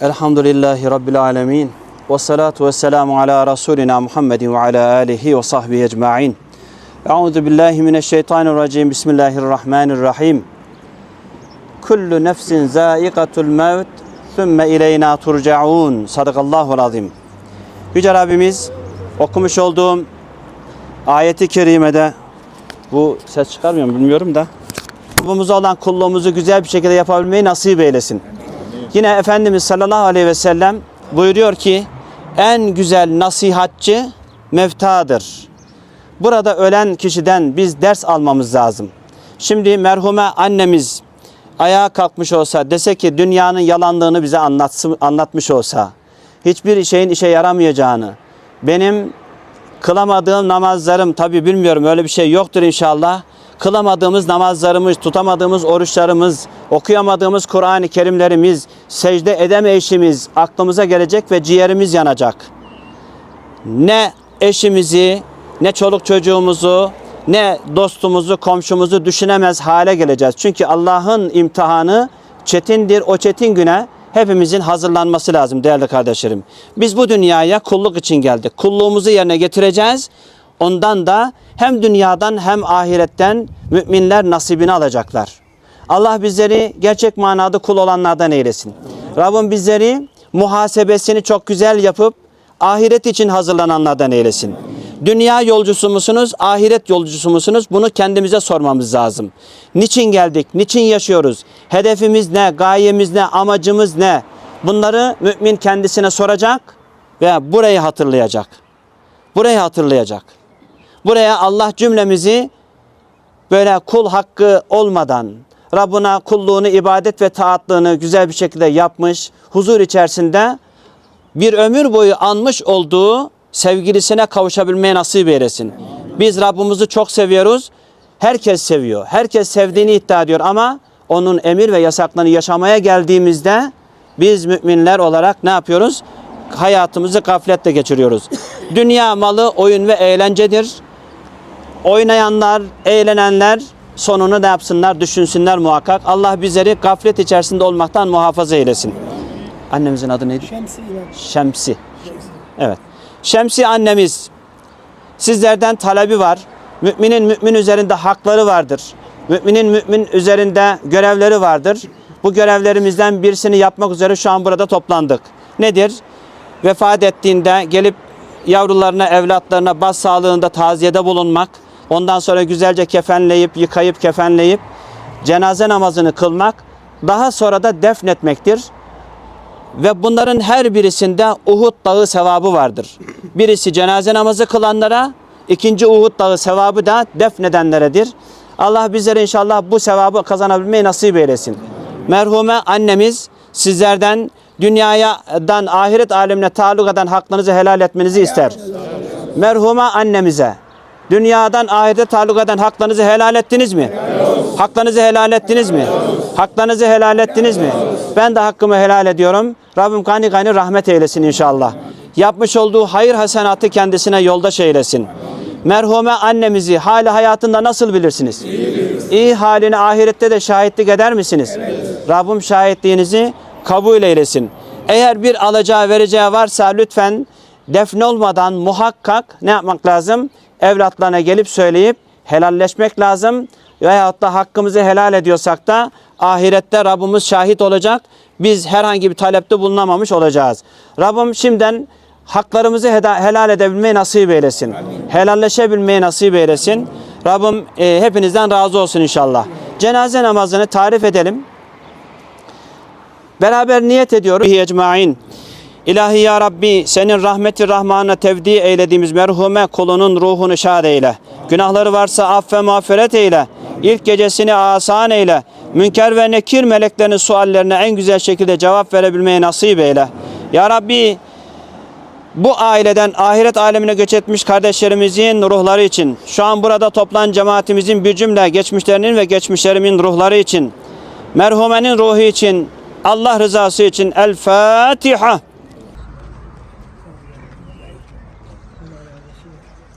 Elhamdülillahi Rabbil alemin. Ve salatu ve selamu ala Resulina Muhammedin ve ala alihi ve sahbihi ecma'in. Euzu billahi mineşşeytanirracim. Bismillahirrahmanirrahim. Kullu nefsin zaiqatul mevt thumme ileyna turcaun. Sadakallahu azim. Yüce Rabbimiz okumuş olduğum ayeti kerimede bu ses çıkarmıyor mu bilmiyorum da. Rabbimize olan kulluğumuzu güzel bir şekilde yapabilmeyi nasip eylesin. Yine Efendimiz sallallahu aleyhi ve sellem buyuruyor ki en güzel nasihatçı mevtadır. Burada ölen kişiden biz ders almamız lazım. Şimdi merhume annemiz ayağa kalkmış olsa dese ki dünyanın yalanlığını bize anlatsın, anlatmış olsa hiçbir şeyin işe yaramayacağını benim kılamadığım namazlarım tabi bilmiyorum öyle bir şey yoktur inşallah. Kılamadığımız namazlarımız, tutamadığımız oruçlarımız, okuyamadığımız Kur'an-ı Kerimlerimiz, secde edemeyişimiz aklımıza gelecek ve ciğerimiz yanacak. Ne eşimizi, ne çoluk çocuğumuzu, ne dostumuzu, komşumuzu düşünemez hale geleceğiz. Çünkü Allah'ın imtihanı çetindir. O çetin güne hepimizin hazırlanması lazım değerli kardeşlerim. Biz bu dünyaya kulluk için geldik. Kulluğumuzu yerine getireceğiz. Ondan da hem dünyadan hem ahiretten müminler nasibini alacaklar. Allah bizleri gerçek manada kul olanlardan eylesin. Rabbim bizleri muhasebesini çok güzel yapıp ahiret için hazırlananlardan eylesin. Dünya yolcusu musunuz, ahiret yolcusu musunuz? Bunu kendimize sormamız lazım. Niçin geldik, niçin yaşıyoruz? Hedefimiz ne, gayemiz ne, amacımız ne? Bunları mümin kendisine soracak ve burayı hatırlayacak. Burayı hatırlayacak. Buraya Allah cümlemizi böyle kul hakkı olmadan Rabbına kulluğunu, ibadet ve taatlığını güzel bir şekilde yapmış, huzur içerisinde bir ömür boyu anmış olduğu sevgilisine kavuşabilmeye nasip eylesin. Biz Rabbimizi çok seviyoruz. Herkes seviyor. Herkes sevdiğini iddia ediyor ama onun emir ve yasaklarını yaşamaya geldiğimizde biz müminler olarak ne yapıyoruz? Hayatımızı gafletle geçiriyoruz. Dünya malı oyun ve eğlencedir. Oynayanlar, eğlenenler sonunu ne yapsınlar? Düşünsünler muhakkak. Allah bizleri gaflet içerisinde olmaktan muhafaza eylesin. Annemizin adı neydi? Şemsi. Şemsi. Evet. Şemsi annemiz sizlerden talebi var. Müminin mümin üzerinde hakları vardır. Müminin mümin üzerinde görevleri vardır. Bu görevlerimizden birisini yapmak üzere şu an burada toplandık. Nedir? Vefat ettiğinde gelip yavrularına, evlatlarına bas sağlığında taziyede bulunmak. Ondan sonra güzelce kefenleyip, yıkayıp, kefenleyip cenaze namazını kılmak. Daha sonra da defnetmektir. Ve bunların her birisinde Uhud dağı sevabı vardır. Birisi cenaze namazı kılanlara, ikinci Uhud dağı sevabı da defnedenleredir. Allah bizlere inşallah bu sevabı kazanabilmeyi nasip eylesin. Merhume annemiz sizlerden dünyadan ahiret alemine taalluk eden haklarınızı helal etmenizi ister. Merhume annemize dünyadan ahirete taalluk eden haklarınızı helal ettiniz mi? Haklarınızı helal ettiniz mi? Haklarınızı helal ettiniz mi? Ben de hakkımı helal ediyorum. Rabbim gani gani rahmet eylesin inşallah. Yapmış olduğu hayır hasenatı kendisine yoldaş eylesin. Merhume annemizi hali hayatında nasıl bilirsiniz? İyi halini ahirette de şahitlik eder misiniz? Rabbim şahitliğinizi kabul eylesin. Eğer bir alacağı vereceği varsa lütfen defne olmadan muhakkak ne yapmak lazım? Evlatlarına gelip söyleyip helalleşmek lazım. Veyahut da hakkımızı helal ediyorsak da ahirette Rabbimiz şahit olacak. Biz herhangi bir talepte bulunamamış olacağız. Rabbim şimdiden haklarımızı helal edebilmeyi nasip eylesin. Helalleşebilmeyi nasip eylesin. Rabbim e, hepinizden razı olsun inşallah. Cenaze namazını tarif edelim. Beraber niyet ediyoruz. İlahi ya Rabbi senin rahmeti rahmana tevdi eylediğimiz merhume kulunun ruhunu şad eyle. Günahları varsa aff ve mağfiret eyle. İlk gecesini asan eyle. Münker ve nekir meleklerinin suallerine en güzel şekilde cevap verebilmeyi nasip eyle. Ya Rabbi bu aileden ahiret alemine göç etmiş kardeşlerimizin ruhları için, şu an burada toplan cemaatimizin bir cümle geçmişlerinin ve geçmişlerimin ruhları için, merhumenin ruhu için, Allah rızası için El Fatiha. 같습니다.